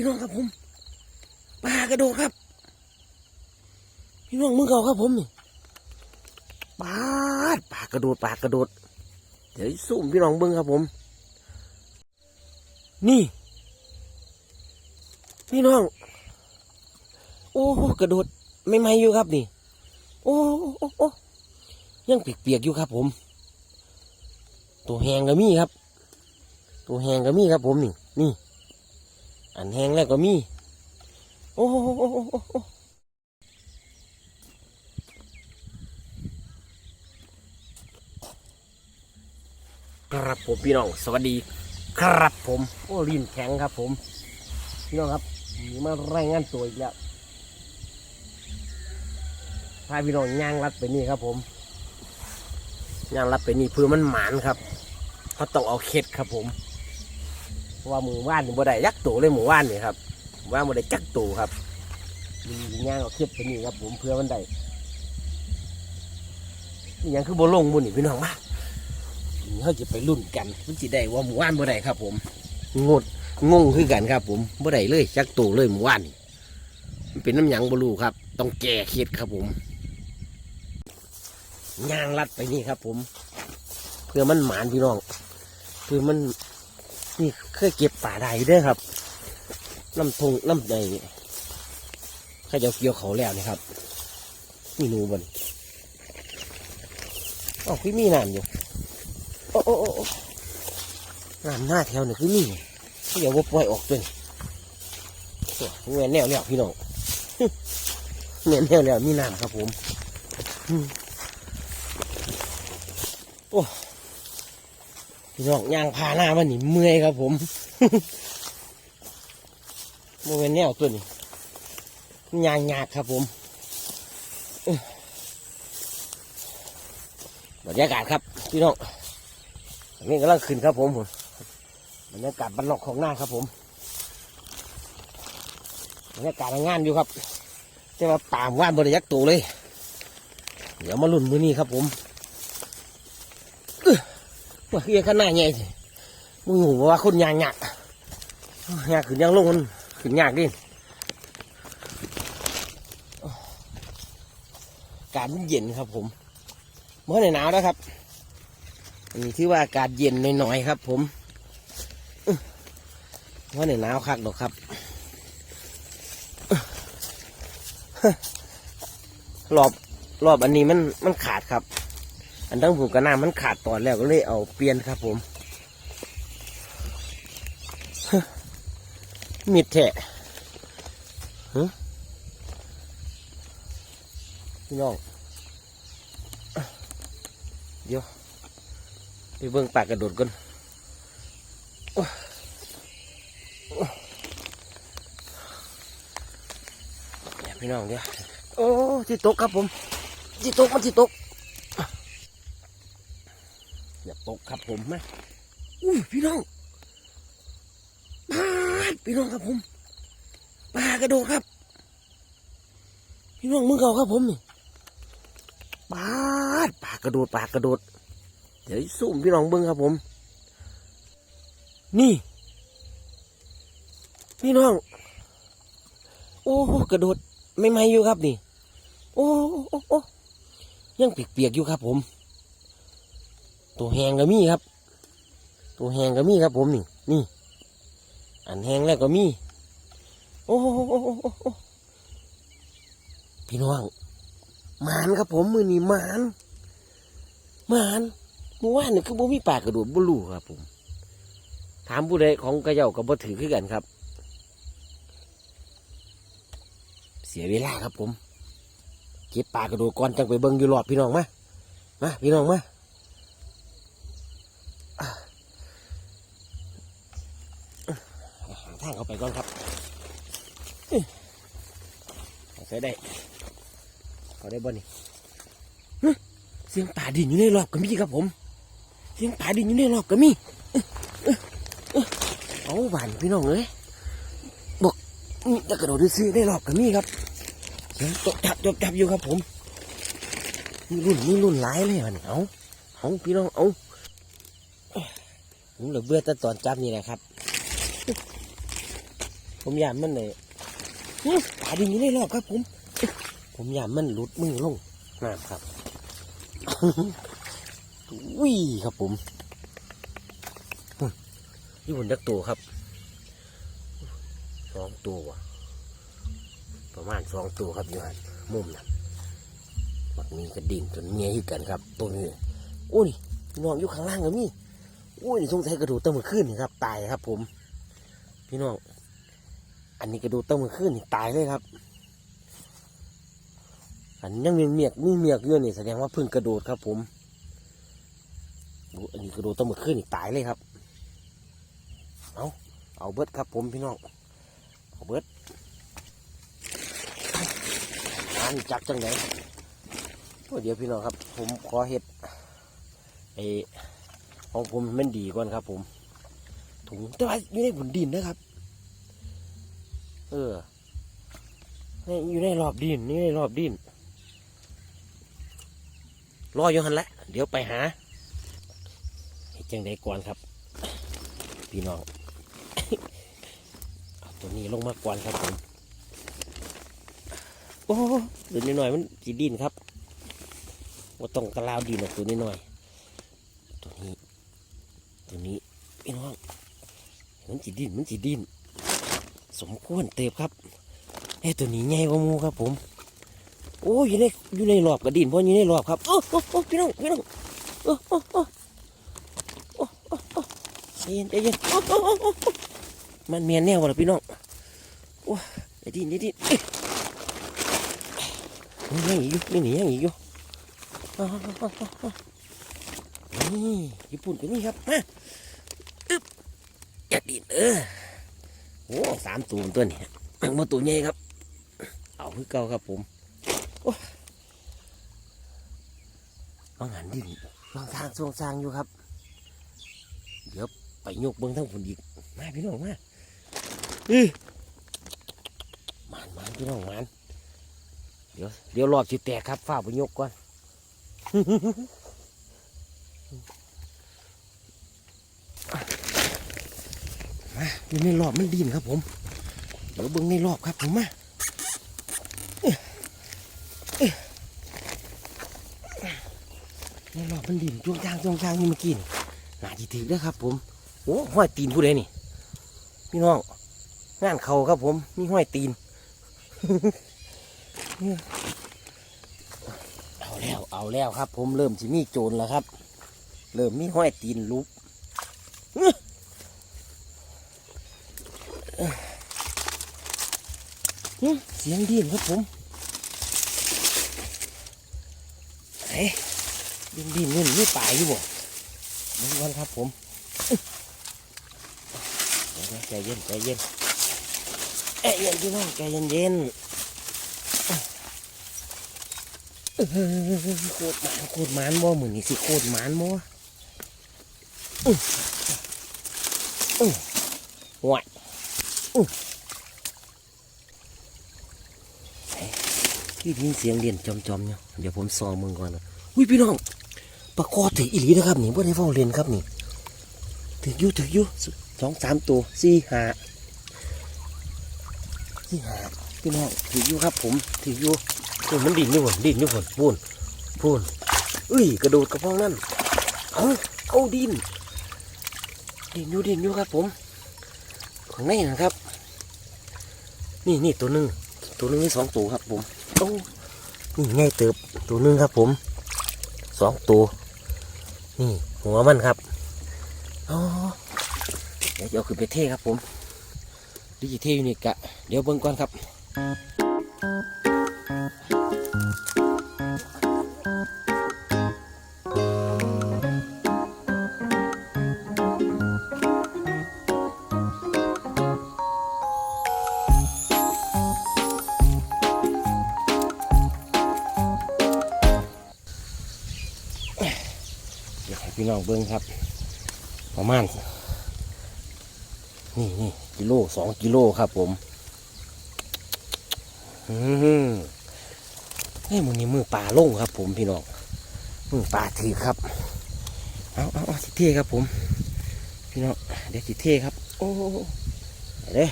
พี่น้องครับผมปลากระโดดครับ พี่น้องมือเก่าครับผมนี่ปลาปลากระโดดปลากระโดด เดี๋ยวซุ่มพี่น้องเบิ้งครับผม นี่ พี่น้อง โอ้กระโดดไม่ไม่อยู่ครับนี่ โอ้โอ้โอ้ยังเปียกๆอยู่ครับผม ตัวแหงก็มีครับ ตัวแหงก็มีครับผมนี่นี่ อันแหงแล้วก็มี โอ้โอ้โอ้โอ้โอ้โอ้ครับผมพี่น้อง สวัสดี ครับผม โอ้ลิ้นแข็งครับผม พี่น้องครับมีมารายงานตัวอีกแล้วพาพี่น้องย่างรัดไปนี่ครับผมย่างรัดไปนี่เพื่อมันหมานครับเขาต้องเอาเข็ดครับผม เพราะว่าหมู่บ้านนี่บ่ได้ยักตัวเลยหมู่บ้านนี่ครับหมู่านบ่ได้จักตัวครับมีย่างเอาเข็ดไปนี่ครับ ผมเพื่อมันได้นี่ยังคือบ่ลงบุญนี่พี่น้องมาเขาจะไปรุ่นกันมันจะได้ว่าหมู่บ้านบ่ได้ครับ ผมงดงงคือกันครับ ผมบ่ได้เลยจักตัวเลยหมู่บ้านนี่มันเป็นน้ำหยังบลูครับ ต้องแก้เคล็ดครับผมย่างลัดไปนี่ครับ ผม เพื่อมันหมานพี่น้องเพื่อมัน นี่เคยเก็บป่าได้อยู่ด้อครับน้ำทงน้ำในข้าเจะเกี่ยวเขาแล้วนี่ครับมีนูบนอ๋อคือมีน้ำอยู่โอ้โอ้โอ้น้ำหน้าแถวนี่คือมีเดี๋ยวว่าปล่อยออกด้วยเงี้ยแนวแล้วพี่น้องเงี้ยแนวแล้วมีน้ำครับผมโอ้ พี่น้องย่างพาหน้ามันนี่เมื่อยครับผมโมเมนแนวตัวนี้ย่างยากครับผมบรรยากาศครับพี่น้องอันนี้กำลังขึ้นครับผมผมบรรยากาศบ้านนอกของหน้าครับผมบรรยากาศงานอยู่ครับแต่ว่าป่ามว่านบริยักษ์ตัวเลย เดี๋ยวมาลุ่นมือนี้ครับผม ว่าเอียข้างหน้าใหญ่สิมึงหูว่าคนยางหยักยากขึ้นยางลงมันขึ้นยากดิกาศมันเย็นครับผมเมื่อไหร่หนาวแล้วครับอันนี้ที่ว่าอากาศเย็นหน่อยๆครับ ผมว่าเนี่ยหนาวคักดอกครับรอบรอบอันนี้มันมันขาดครับ อันตั้งผูกกระน้ามันขาดตอนแล้วก็เลยเอาเปลี่ยนครับผมมิดแทะฮะพี่น้อง เดี๋ยวไปเบิ่งปากกระโดดก่อนเนี่ยพี่น้องเดี๋ยวโอ้ที่ตกครับผมที่ตกมันที่ตกอย่า ตกครับผมนะอุ้พี่น้องปลาพี่น้องครับผมปลากระโดดครับ พี่น้องมือเก่าครับผมนี่ปลาปลากระโดดปลากระโดด เดี๋ยวซุ่มพี่น้องเบิ้งครับผม นี่ พี่น้อง โอ้กระโดดไม่ไม่อยู่ครับนี่ โอ้โอ้โอ้ยังเปียกๆอยู่ครับผม ตัวแหงก็มีครับ ตัวแหงก็มีครับ ผมนี่นี่ อันแหงแล้วก็มี โอ้โอ้โอ้โอ้โอ้โอ้พี่น้องหมานครับผมมือนี่หมานหมานเมื่อวานนี่คือบ่มีปากกระโดดบ่รู้ครับ ผม ถามผู้ใดของกระเจ้ากับบ่ถือคือกันครับ เสียเวลาครับผมเก็บปากระโดดก่อนจังไปเบิ้งอยู่รอบพี่น้องมามาพี่น้องมา ทางเข้าไปก่อนครับเอาใส่ได้เขาได้บ่นี่ฮึเสียงป่าดินอยู่ในรอบก็มีครับผม เสียงป่าดินอยู่ในรอบก็มีเอาหวานพี่น้องเอ้ยบอกนี่จะกระโดดซื้อได้รอบก็มีครับเสียงตกจับจบจับอยู่ครับผมมีรุ่นมีรุ่นหลายเลยมันเอาเอาพี่น้องเอาผมเหลือเบื่อแต่ตอนจับนี่แหละครับ ผมยานมันเลยปลาดินอยู่ในรอบครับผม ผมยานมันหลุดมือลงน้ำครับวิ่ครับผมนี่บนยักตัวครับสองตัวว่ะประมาณสองตัวครับอยู่หันมุมนั้นมักมีกระดิ่งจนเมียที่กันครับ ตัวนี้โอ้ยพี่น้องอยู่ข้างล่างก็มีโอ้ยนี่สงสัยกระดูกตั้งมือขึ้นนะครับ ตายครับผม พี่น้อง อันนี้กระดูต้มือขึ้นตายเลยครับ อันยังมีเมียกมีเมียกเยอะนี่แสดงว่าพึ่งกระโดดครับ ผมดูอันนี้กระโดดต้มือขึ้นตายเลยครับ เอาเอาเบิดครับ ผมพี่น้องเอาเบิดอันจักจังไหนเดี๋ยวพี่น้องครับ ผมขอเห็ดไอของผมมันดีก่อนครับ ผม ถุงแต่ว่าอยู่ในบนดินนะครับ เออนี่อยู่ในรอบดินนี่ในรอบดินรออยู่หันแหละ เดี๋ยวไปหาเฮ็ดจังใดก่อนครับ พี่น้องเอาตัวนี้ลงมาก่อนครับผมโอ้เดี๋ยวนิดหน่อยมันสีดินครับว่าต้องกระลาวดินออกตัวนี้หน่อย ตัวนี้ ตัวนี้พี่น้องมันจีดินมันจีดิน สมควรเติบครับไอ้ตัวนี้ใหญ่กว่ามูครับผม โอ้ยอยู่ในอยู่ในรอบกระดินเพราะอยู่ในรอบครับโอ้โอ้พี่น้องพี่น้องโอ้โอ้โอ้โอ้โอ้โอ้ใจเย็นใจเย็นโอ้โอ้โอ้มันเมียนแน่วะล่ะพี่น้องโอ้ยใจดินใจดินเอ้ยนี่ยังอีกอยู่นี่ยังอีกอยู่อ้าวอ้าวอ้าวอ้าวนี่ญี่ปุ่นก็นี่ครับมาอย่าดินเออ โอ้สามตัวตัวนี้มาตัวใหญ่ครับ เอาคือเก่าครับผมโอ้บางหันดินบางทางทรงสร้างอยู่ครับ เดี๋ยวไปยกเบิ้งทั้งผลอีกมาพี่น้องมาอ้ยมานมานพี่น้องมานเดี๋ยวเดี๋ยวรอบจิแตกครับฝ้าไปยกก่อน มา อยู่ในรอบมันดินครับผม เดี๋ยวเบิ้งในรอบครับผมมาในรอบมันดินจ้วงจางจ้วงจางนี่เมื่อกี้นี่น่าจีถือด้อครับ ผม โอ้ห้อยตีนผู้ใดนี่ พี่น้อง งานเขาครับผมมีห้อยตีน เอาแล้ว เอาแล้วครับ ผมเริ่มจะมีโจรแล้วครับ เริ่มมีห้อยตีนลุบ อื้อ เสียงดินครับผมเฮ้ดินดินนี่ไม่ป่ายอยู่บ่ดูกันครับผมใจเย็นใจเย็นเอ้ยเย็นพี่น้องใจเย็นเย็นโคตรหมานโคตรหมานบ่เหมือนนี่สิโคตรหมานบ่อื้ออื้อห่วย พี่ได้ยินเสียงเรียนจอมๆเนี่ยเดี๋ยวผมซอมึงก่อนนะอุ้ยพี่น้องปลาคอถืออีหลีนะครับนี่บ่ได้เฝ้าเรียนครับนี่ถืออยู่ถืออยู่สองสามตัวสี่ห้าสี่ห้าพี่น้องถืออยู่ครับ ผมถืออยู่โอ้ยมันดิ่นอยู่ฝนดิ่นอยู่ฝนพูนพูนอุ้ยกระโดดกระพ้องนั่นเอาเอาดินดินอยู่ดินอยู่ครับผม ข้างในนะครับ นี่นี่ตัวหนึ่งตัวหนึ่งนี่สองตัวครับผมโอ้นี่ง่ายเติบตัวหนึงครับ ผมสองตัวนี่หัวมันครับอ๋อเดี๋ยวเอาขึ้นไปเทครับผมดิจิเทอยู่นี่กะเดี๋ยวเบิ่งก่อนครับ น้องเบิ้งครับ ประมาณ นี่นี่กิโลสองกิโลครับผมอืมไอ้มือนี้มือปลาล่งครับ ผมพี่น้องมือปลาถือครับเอาเอาเอาสิเท่ครับผม พี่น้องเดี๋ยวสิเท่ครับ โอ้เด้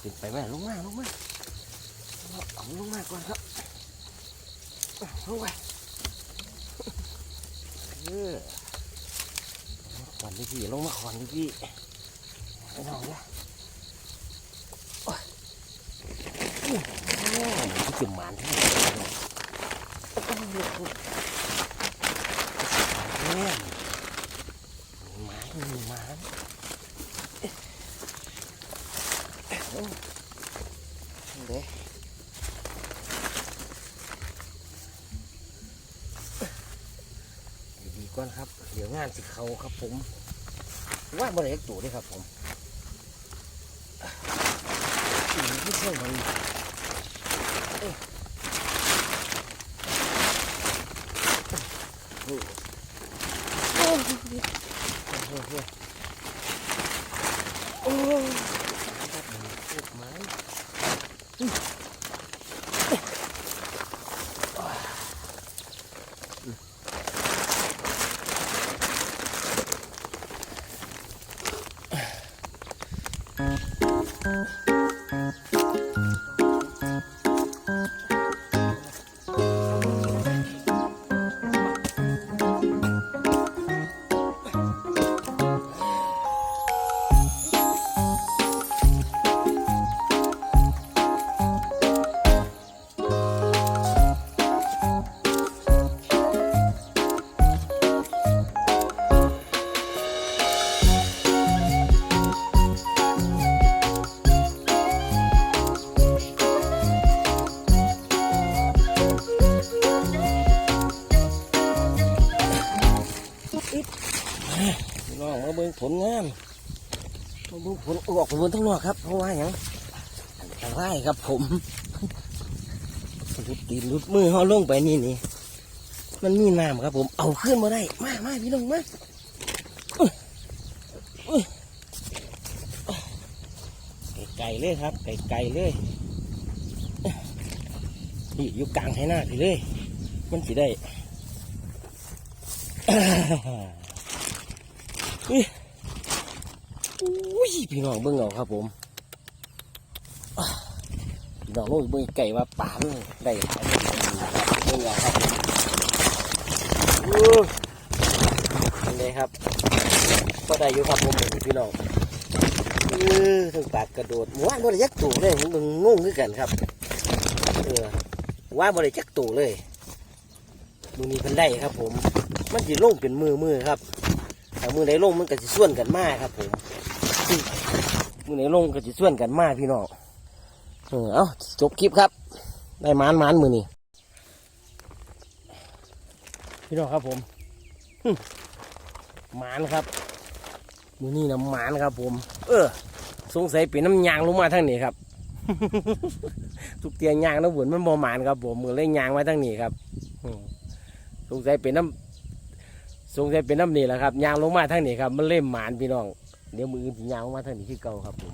เป็นไปไหมลงมาลงมา เอาลงมาก่อนครับลงไปเออขวัญพี่ลงมาขวัญพี่ไปนอนละโอ้ยโอ้ยมันจุ่มหมันที่นี่เนี่ยหมามีหมาโอ้เด้ดีๆ ก่อนครับ เดี๋ยวงานสิเขาครับผม ว่าบริเวณตัวด้วยครับผมอืมไม่ใช่มันเอ้ยโอ้โหโอ้ น้องมาเบิ่งผลงานมาเบิ่งผลออกผลทั้งนอกครับเพราะว่าอย่างอันตรายครับผมรุดตีนรุดมือห่อลงไปนี่นี่ มันมีน้ำครับผม เอาขึ้นมาได้ มามาพี่น้องมาไก่ๆเลยครับ ไก่ๆเลยนี่อยู่กลางไถนาพี่เลย มันสิได้ อุ้ยอุ้ยพี่น้องเบิ่งเอาครับผมพี่น้องโอ้ยเบิ่งไก่ว่าป่ามันได้หลายเบิ่งเอาครับอู้เป็นไงครับก็ได้อยู่ครับผมเบิ่งพี่น้องเออถึงปากกระโดดว่าบ่ได้ยักตู่เลยมก็งงคือกันครับเออว่าบ่ได้จักตู่เลยมือนี้เพิ่นได้ครับผม มันสิลงเป็นมือมือครับามือไหนลงมันก็จะส่วนกันมากครับผมมือไหนลงก็จะส่วนกันมากพี่น้องเออเอาจบคลิปครับ ได้มานมานมือนี่พี่น้องครับผมหมานครับ มือนี่นะหมานครับผม เออ สงสัยเป็นน้ำยางลงมาทางนี้ครับ ทุกเตียงยางน้ำบุญมันบ่หมานครับผมมือเล่นยางมาทางนี้ครับสงสัยเป็นน้ำ สงสัยเป็นน้ำนี่แหละครับยางลงมาทางนี้ครับ มันเล่มหมานพี่น้อง เดี๋ยวมืออื่นสิยางลงมาทางนี้คือเก่าครับผม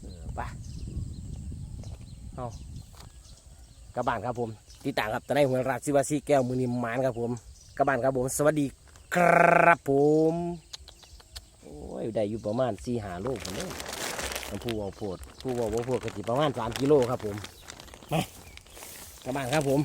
เออไปเอากระบานครับผมติดต่ามครับตอนนี้หัวราชสิวาซีแก้วมือนิมหมานครับผมกระบานครับผม สวัสดีครับผม โอ้ยได้อยู่ประมาณสี่หาโลผมเนี่ยผู้ว่าโพดผู้ว่าบ่โพดก็สิประมาณสามกิโลครับผมมากระบานครับผม